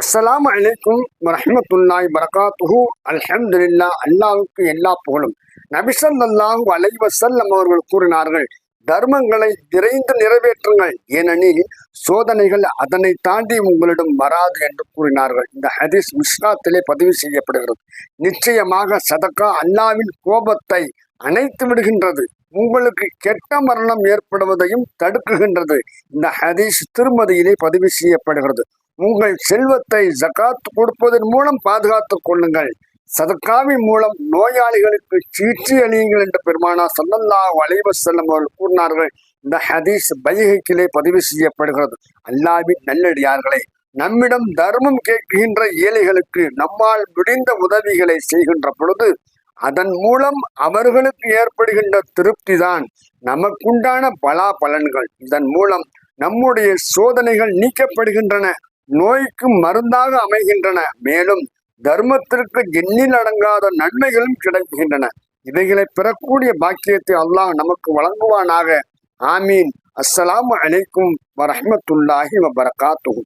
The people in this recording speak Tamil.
அஸ்லாம் அலைக்கும் வரஹ்மத்துல்லாஹி வரகாத்துஹு. அல்ஹம்துலில்லா அல்லாவுக்கு எல்லா புகழும். நபிசல்லாஹு அலைஹி வஸல்லம் அவர்கள் கூறினார்கள் தர்மங்களை விரைந்து நிறைவேற்றுங்கள் ஏனெனில் சோதனைகள் அதனை தாண்டி உங்களிடம் வராது என்று கூறினார்கள். இந்த ஹதீஸ் மிஸ்ராத்திலே பதிவு செய்யப்படுகிறது. நிச்சயமாக சதக்கா அல்லாவின் கோபத்தை அணைத்து விடுகின்றது. உங்களுக்கு கெட்ட மரணம் ஏற்படுவதையும் தடுக்குகின்றது. இந்த ஹதீஸ் திருமதியிலே பதிவு செய்யப்படுகிறது. உங்கள் செல்வத்தை ஜகாத் கொடுப்பதன் மூலம் பாதுகாத்துக் கொள்ளுங்கள். சதக்காவின் மூலம் நோயாளிகளுக்கு சிகிச்சை அளியுங்கள் என்று பெருமானா சல்லல்லா வளைவ செல்லம் அவர்கள் கூறினார்கள். இந்த ஹதீஸ் பைஹக்கிலே பதிவு செய்யப்படுகிறது. அல்லாவின் நல்லடியார்களை நம்மிடம் தர்மம் கேட்கின்ற ஏழைகளுக்கு நம்மால் முடிந்த உதவிகளை செய்கின்ற பொழுது அதன் மூலம் அவர்களுக்கு ஏற்படுகின்ற திருப்தி தான் நமக்குண்டான பலா பலன்கள் இதன் மூலம் நம்முடைய சோதனைகள் நீக்கப்படுகின்றன. நோய்க்கு மருந்தாக அமைகின்றன. மேலும் தர்மத்திற்கு எண்ணில் அடங்காத நன்மைகளும் கிடைக்கின்றன. இவைகளை பெறக்கூடிய பாக்கியத்தை அல்லாஹ் நமக்கு வழங்குவானாக. ஆமீன். அஸ்ஸலாமு அலைக்கும் வரஹ்மத்துல்லாஹி வபரகாத்துஹு.